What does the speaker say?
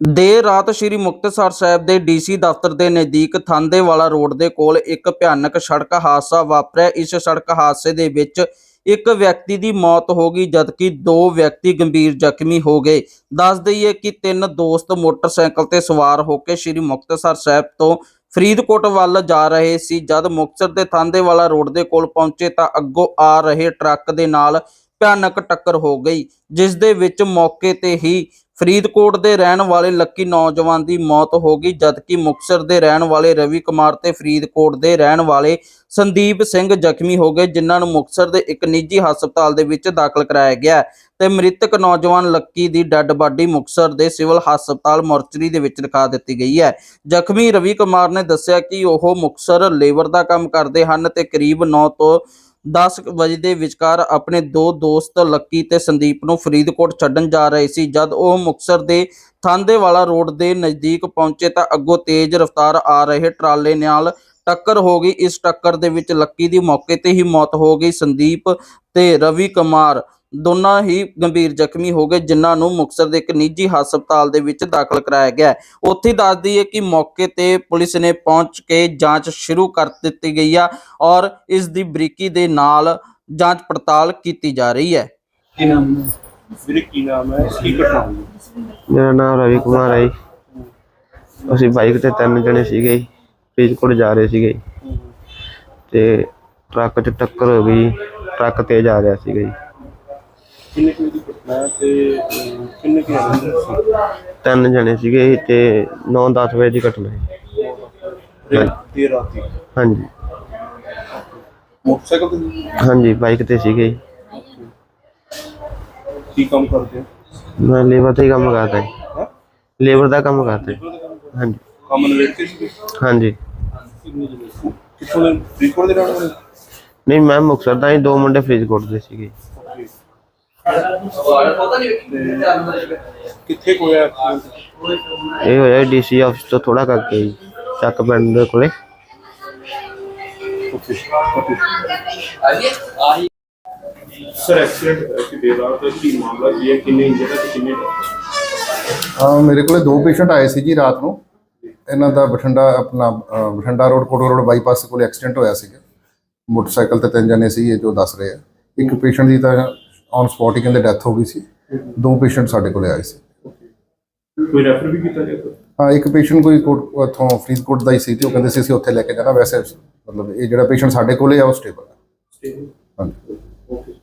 ਦੇਰ ਰਾਤ ਸ੍ਰੀ ਮੁਕਤਸਰ ਸਾਹਿਬ ਦੇ ਡੀਸੀ ਦਫ਼ਤਰ ਦੇ ਨਜ਼ਦੀਕ ਥਾਂਦੇਵਾਲਾ ਰੋਡ ਦੇ ਕੋਲ ਇੱਕ ਭਿਆਨਕ ਸੜਕ ਹਾਦਸਾ ਵਾਪਰਿਆ। ਇਸ ਸੜਕ ਹਾਦਸੇ ਦੇ ਵਿੱਚ ਇੱਕ ਵਿਅਕਤੀ ਦੀ ਮੌਤ ਹੋ ਗਈ, ਜਦਕਿ ਦੋ ਵਿਅਕਤੀ ਗੰਭੀਰ ਜ਼ਖਮੀ ਹੋ ਗਏ। ਦੱਸ ਦਈਏ ਕਿ ਤਿੰਨ ਦੋਸਤ ਮੋਟਰਸਾਈਕਲ ਤੇ ਸਵਾਰ ਹੋ ਕੇ ਸ੍ਰੀ ਮੁਕਤਸਰ ਸਾਹਿਬ ਤੋਂ ਫਰੀਦਕੋਟ ਵੱਲ ਜਾ ਰਹੇ ਸੀ। ਜਦ ਮੁਕਤਸਰ ਦੇ ਥਾਂਦੇਵਾਲਾ ਰੋਡ ਦੇ ਕੋਲ ਪਹੁੰਚੇ ਤਾਂ ਅੱਗੋਂ ਆ ਰਹੇ ਟਰੱਕ ਦੇ ਨਾਲ ਭਿਆਨਕ ਟੱਕਰ ਹੋ ਗਈ, ਜਿਸ ਦੇ ਵਿੱਚ ਮੌਕੇ ਤੇ ਹੀ ਫਰੀਦਕੋਟ ਦੇ ਰਹਿਣ ਵਾਲੇ ਲੱਕੀ ਨੌਜਵਾਨ ਦੀ ਮੌਤ ਹੋ ਗਈ, ਜਦਕਿ ਮੁਕਤਸਰ ਦੇ ਰਹਿਣ ਵਾਲੇ ਰਵੀ ਕੁਮਾਰ ਤੇ ਫਰੀਦਕੋਟ ਦੇ ਰਹਿਣ ਵਾਲੇ ਸੰਦੀਪ ਸਿੰਘ ਜ਼ਖਮੀ ਹੋ ਗਏ, ਜਿਨ੍ਹਾਂ ਨੂੰ ਮੁਕਤਸਰ ਦੇ ਇੱਕ ਨਿੱਜੀ ਹਸਪਤਾਲ ਦੇ ਵਿੱਚ ਦਾਖਲ ਕਰਾਇਆ ਗਿਆ ਤੇ ਮ੍ਰਿਤਕ ਨੌਜਵਾਨ ਲੱਕੀ ਦੀ ਡੈੱਡ ਬਾਡੀ ਮੁਕਤਸਰ ਦੇ ਸਿਵਲ ਹਸਪਤਾਲ ਮੋਰਚਰੀ ਦੇ ਵਿੱਚ ਰਖਾ ਦਿੱਤੀ ਗਈ ਹੈ। ਜ਼ਖਮੀ ਰਵੀ ਕੁਮਾਰ ਨੇ ਦੱਸਿਆ ਕਿ ਉਹ ਮੁਕਤਸਰ ਲੇਬਰ ਦਾ ਕੰਮ ਕਰਦੇ ਹਨ ਤੇ ਕਰੀਬ 9 ਤੋਂ 10 ਵਜੇ ਦੇ ਵਿਚਕਾਰ ਆਪਣੇ ਦੋ ਦੋਸਤ ਲੱਕੀ ਤੇ ਸੰਦੀਪ ਨੂੰ ਫਰੀਦਕੋਟ ਛੱਡਣ ਜਾ ਰਹੇ ਸੀ। ਜਦ ਉਹ ਮੁਕਤਸਰ ਦੇ ਥਾਂਦੇਵਾਲਾ ਰੋਡ ਦੇ ਨਜ਼ਦੀਕ ਪਹੁੰਚੇ ਤਾਂ ਅੱਗੋਂ ਤੇਜ਼ ਰਫ਼ਤਾਰ ਆ ਰਹੇ ਟਰਾਲੇ ਨਾਲ ਟੱਕਰ ਹੋ ਗਈ। ਇਸ ਟੱਕਰ ਦੇ ਵਿੱਚ ਲੱਕੀ ਦੀ ਮੌਕੇ ਤੇ ਹੀ ਮੌਤ ਹੋ ਗਈ। ਸੰਦੀਪ ਤੇ ਰਵੀ ਕੁਮਾਰ ਦੋਨਾਂ ਹੀ ਗੰਭੀਰ ਜ਼ਖਮੀ ਹੋ ਗਏ ਜਿਨ੍ਹਾਂ ਨੂੰ ਮੁਕਤਸਰ ਦੇ ਇੱਕ ਨਿੱਜੀ ਹਸਪਤਾਲ ਦੇ ਵਿੱਚ ਦਾਖਲ ਕਰਾਇਆ ਗਿਆ। ਉੱਥੇ ਹੀ ਦੱਸ ਦਈਏ ਕਿ ਮੌਕੇ ਤੇ ਪੁਲਿਸ ਨੇ ਪਹੁੰਚ ਕੇ ਜਾਂਚ ਸ਼ੁਰੂ ਕਰ ਦਿੱਤੀ ਗਈ ਆ ਔਰ ਇਸ ਦੀ ਬਰੀਕੀ ਦੇ ਨਾਲ ਜਾਂਚ ਪੜਤਾਲ ਕੀਤੀ ਜਾ ਰਹੀ ਹੈ ਕੀ ਨਾਮ ਹੈ ਵੀਰੇ ਕੀ ਨਾਮ ਹੈ ਕੀ ਘਟਨਾ ਹੋਈ ਹੈ? ਮੇਰਾ ਨਾਮ ਰਵੀ ਕੁਮਾਰ ਹੈ ਜੀ। ਅਸੀਂ ਬਾਈਕ ਤੇ ਤਿੰਨ ਜਣੇ ਸੀਗੇ ਜੀ। ਫਰੀਦਕੋਟ ਜਾ ਰਹੇ ਸੀਗੇ ਜੀ। ਤੇ ਟਰੱਕ 'ਚ ਟੱਕਰ ਹੋ ਗਈ ਟਰੱਕ ਤੇਜ਼ ਆ ਰਿਹਾ ਸੀਗਾ ਜੀ ਕਿੰਨੇ ਕੁ ਦੀ ਘਟਨਾ ਹੈ ਤੇ ਅਹ, ਕਿੰਨੇ ਕਿ ਅੰਦਰ ਸੀ? ਤਿੰਨ ਜਣੇ ਸੀਗੇ ਤੇ 9-10 ਵਜੇ ਦੀ ਘਟਨਾ ਹੈ। ਤੇ ਰਾਤੀ ਹਾਂਜੀ। ਮੋਟਰਸਾਈਕਲ ਤੇ ਸੀ? ਹਾਂਜੀ ਬਾਈਕ ਤੇ ਸੀਗੇ ਜੀ। ਕੀ ਕੰਮ ਕਰਦੇ ਹੋ? ਮੈਂ ਲੇਬਰ ਦਾ ਹੀ ਕੰਮ ਕਰਦਾ ਜੀ। ਹਾਂ? ਲੇਬਰ ਦਾ ਕੰਮ ਕਰਦਾ ਜੀ। ਹਾਂਜੀ। ਕੰਮ ਨਵੇੜ ਕੇ ਸੀ ਹਾਂਜੀ। ਕਿੱਥੋਂ ਦੇ? ਫਰੀਦਕੋਟ ਦੇ ਰਹਿਣ ਵਾਲੇ? ਨਹੀਂ ਮੈਂ ਮੁਕਤਸਰ ਦਾ ਹੀ ਦੋ ਮੁੰਡੇ ਫਰੀਦਕੋਟ ਦੇ ਸੀਗੇ। ਤੇ ਕਿੱਥੇ ਕੋਈ ਐਕਸੀਡੈਂਟ ਇਹ ਹੋਇਆ ਡੀਸੀ ਆਫਿਸ ਤੋਂ ਥੋੜਾ ਕਰਕੇ ਜੀ ਚੱਕ ਪਿੰਡ ਦੇ ਕੋਲੇ। Okay okay. ਸਰ ਐਕਸੀਡੈਂਟ ਹੋਇਆ ਸੀ ਦੇਰ ਰਾਤ ਕੀ ਮਾਮਲਾ ਕੀ ਹੈ ਕਿੰਨੇ ਇੰਜਰ ਹੈ ਤੇ ਕਿੰਨੇ ਹਾਂ ਮੇਰੇ ਕੋਲੇ ਦੋ ਪੇਸ਼ੈਂਟ ਆਏ ਸੀ ਜੀ ਰਾਤ ਨੂੰ। ਇਹਨਾਂ ਦਾ ਬਠਿੰਡਾ ਆਪਣਾ ਬਠਿੰਡਾ ਰੋਡ ਕੋਟੋ ਰੋਡ ਬਾਈਪਾਸ ਕੋਲੇ ਐਕਸੀਡੈਂਟ ਹੋਇਆ ਸੀਗਾ। ਮੋਟਰਸਾਈਕਲ ਤੇ ਤਿੰਨ ਜਣੇ ਸੀ ਇਹ ਜੋ ਦੱਸ ਰਹੇ ਆ। ਇੱਕ ਪੇਸ਼ੈਂਟ ਦੀ ਤਾਂ ਔਨ ਸਪੌਟ ਹੀ ਕਹਿੰਦੇ ਡੈਥ ਹੋ ਗਈ ਸੀ। ਦੋ ਪੇਸ਼ੈਂਟ ਸਾਡੇ ਕੋਲੇ ਆਏ ਸੀ। ਕੋਈ ਰੈਫਰ ਵੀ ਕੀਤਾ ਗਿਆ? ਹਾਂ ਇੱਕ ਪੇਸ਼ੈਂਟ ਕੋਈ ਕੋਟ ਉੱਥੋਂ ਫਰੀਦਕੋਟ ਦਾ ਹੀ ਸੀ ਤੇ ਉਹ ਕਹਿੰਦੇ ਸੀ ਅਸੀਂ ਉੱਥੇ ਲੈ ਕੇ ਜਾਣਾ। ਵੈਸੇ ਮਤਲਬ ਇਹ ਜਿਹੜਾ ਪੇਸ਼ੈਂਟ ਸਾਡੇ ਕੋਲੇ ਆ ਉਹ ਸਟੇਬਲ ਹੈ ਹਾਂਜੀ।